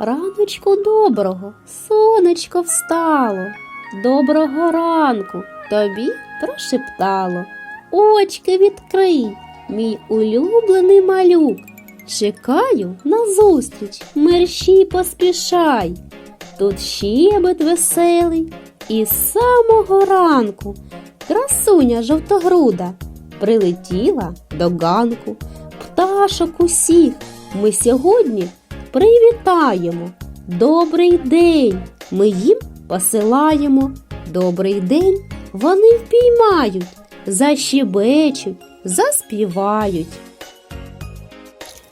Раночку доброго, сонечко встало. Доброго ранку тобі прошептало. Очки відкрий, мій улюблений малюк. Чекаю на зустріч, мерщій поспішай. Тут щебет веселий, і з самого ранку красуня жовтогруда прилетіла до ганку. Пташок усіх ми сьогодні привітаємо. Добрий день! Ми їм посилаємо. Добрий день вони впіймають, защебечуть, заспівають.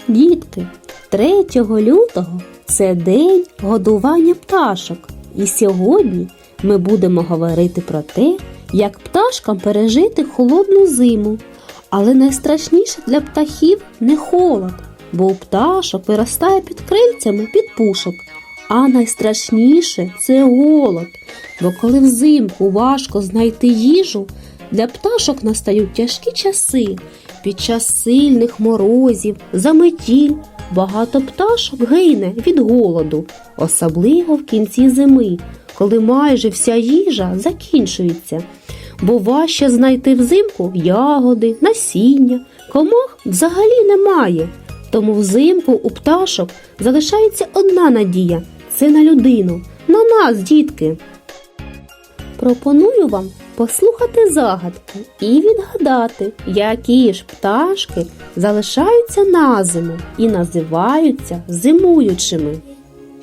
Дітки, 3 лютого це день годування пташок. І сьогодні ми будемо говорити про те, як пташкам пережити холодну зиму. Але найстрашніше для птахів не холод, бо у пташок виростає під крильцями під пушок. А найстрашніше це голод. Бо коли взимку важко знайти їжу, для пташок настають тяжкі часи. Під час сильних морозів, заметіль багато пташок гине від голоду, особливо в кінці зими, коли майже вся їжа закінчується. Бо важче знайти взимку ягоди, насіння, комах взагалі немає. Тому взимку у пташок залишається одна надія це на людину, на нас, дітки. Пропоную вам послухати загадку і відгадати, які ж пташки залишаються на зиму і називаються зимуючими.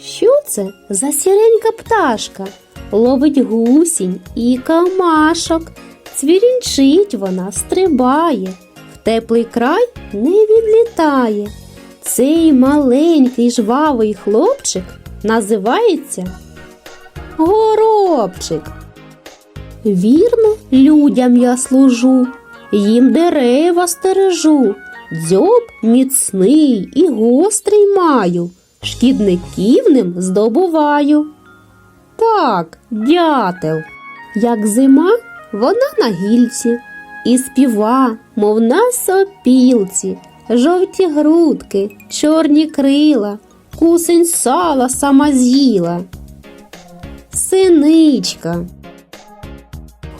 Що це за сіренька пташка? Ловить гусінь і камашок, цвірінчить вона стрибає, в теплий край не відлітає. Цей маленький жвавий хлопчик називається Горобчик. Вірно, людям я служу, їм дерева стережу, дзьоб міцний і гострий маю, шкідників ним здобуваю. Так, дятел. Як зима, вона на гільці, і співа, мов на сопілці, жовті грудки, чорні крила, кусень сала сама з'їла. Синичка.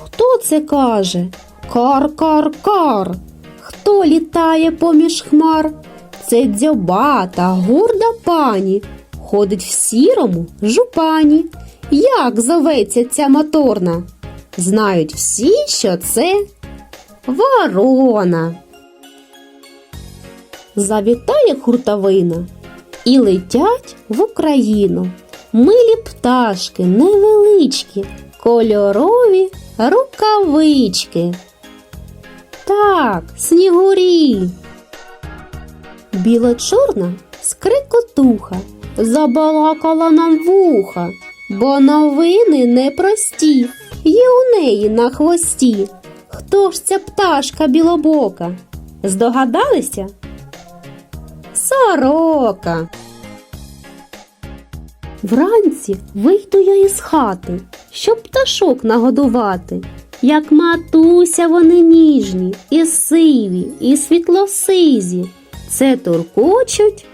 Хто це каже? Кар-кар-кар. Хто літає поміж хмар? Це дзьобата, горда пані, ходить в сірому жупані. Як зоветься ця моторна? Знають всі, що це ворона. Завітає хуртовина і летять в Україну. Милі пташки невеличкі, кольорові рукавички. Так, снігурі. Біло-чорна скрикотуха забалакала нам вуха, бо новини непрості, є у неї на хвості. Хто ж ця пташка білобока? Здогадалися? Сорока. Вранці вийду я із хати, щоб пташок нагодувати. Як матуся вони ніжні, і сиві, і світлосизі. Це туркочуть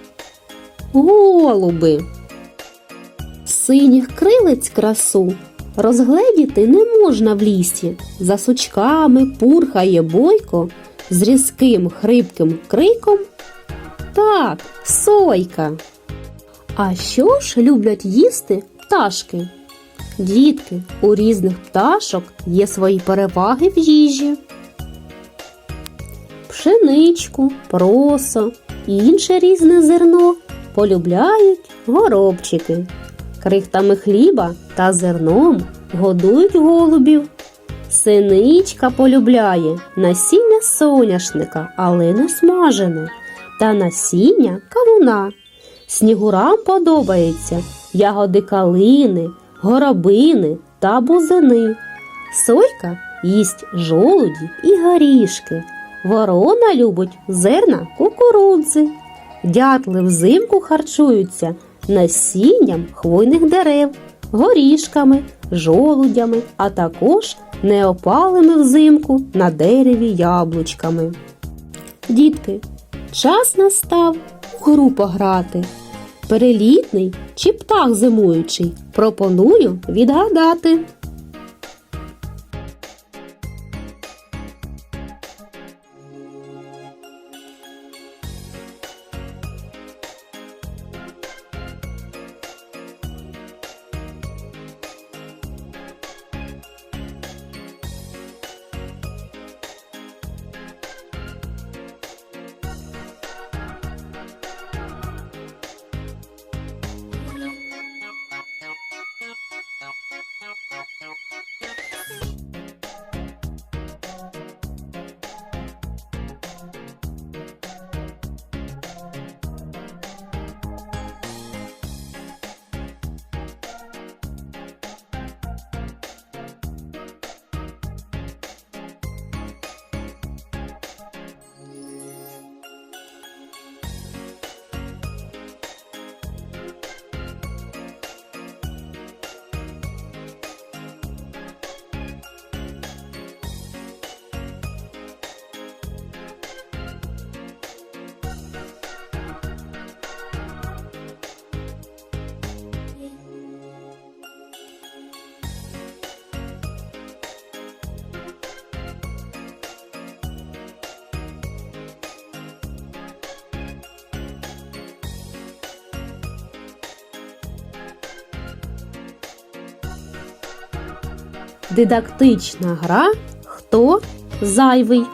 голуби. Синіх крилець красу розгледіти не можна в лісі. За сучками пурхає бойко з різким хрипким криком. Так, сойка. А що ж люблять їсти пташки? Дітки, у різних пташок є свої переваги в їжі. Пшеничку, просо і інше різне зерно полюбляють горобчики. Крихтами хліба та зерном годують голубів. Синичка полюбляє насіння соняшника, але не смажене, та насіння кавуна. Снігурам подобається ягоди калини, горобини та бузини. Сойка їсть жолуді і горішки. Ворона любить зерна кукурудзи. Дятли взимку харчуються насінням хвойних дерев, горішками, жолудями, а також неопалими взимку на дереві яблучками. Дітки, час настав у гру пограти. Перелітний чи птах зимуючий? Пропоную відгадати. Дидактична гра Хто зайвий?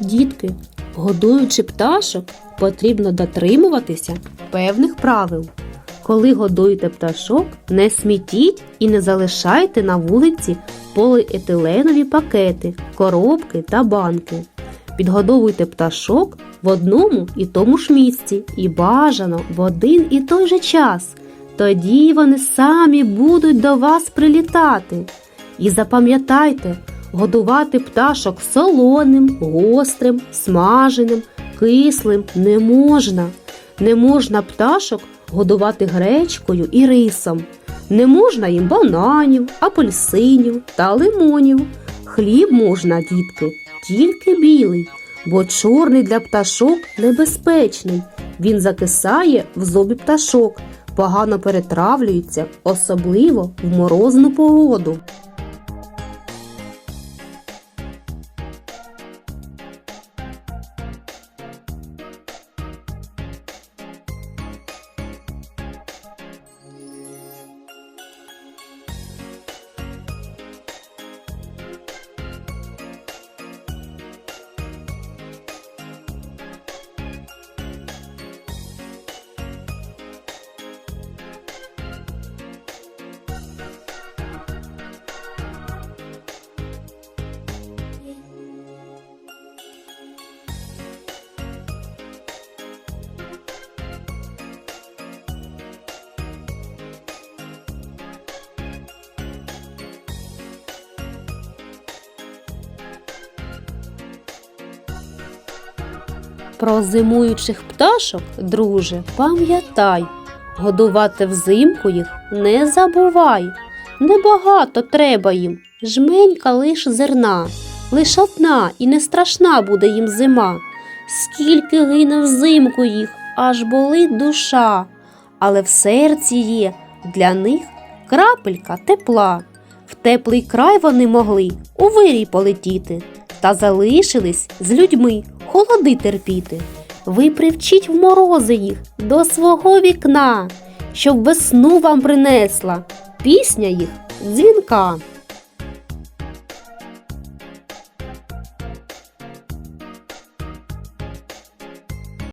Дітки, годуючи пташок, потрібно дотримуватися певних правил. Коли годуєте пташок, не смітіть і не залишайте на вулиці поліетиленові пакети, коробки та банки. Підгодовуйте пташок в одному і тому ж місці і бажано в один і той же час. Тоді вони самі будуть до вас прилітати. І запам'ятайте, годувати пташок солоним, гострим, смаженим, кислим не можна. Не можна пташок годувати гречкою і рисом. Не можна їм бананів, апельсинів та лимонів. Хліб можна, дітки, тільки білий, бо чорний для пташок небезпечний. Він закисає в зубі пташок, погано перетравлюється, особливо в морозну погоду. Про зимуючих пташок, друже, пам'ятай, годувати взимку їх не забувай. Небагато треба їм, жменька лиш зерна, лиш одна і не страшна буде їм зима. Скільки гине взимку їх, аж болить душа, але в серці є для них крапелька тепла. В теплий край вони могли у вирій полетіти, та залишились з людьми холоди терпіти. Ви привчіть в морози їх до свого вікна, щоб весну вам принесла пісня їх дзвінка.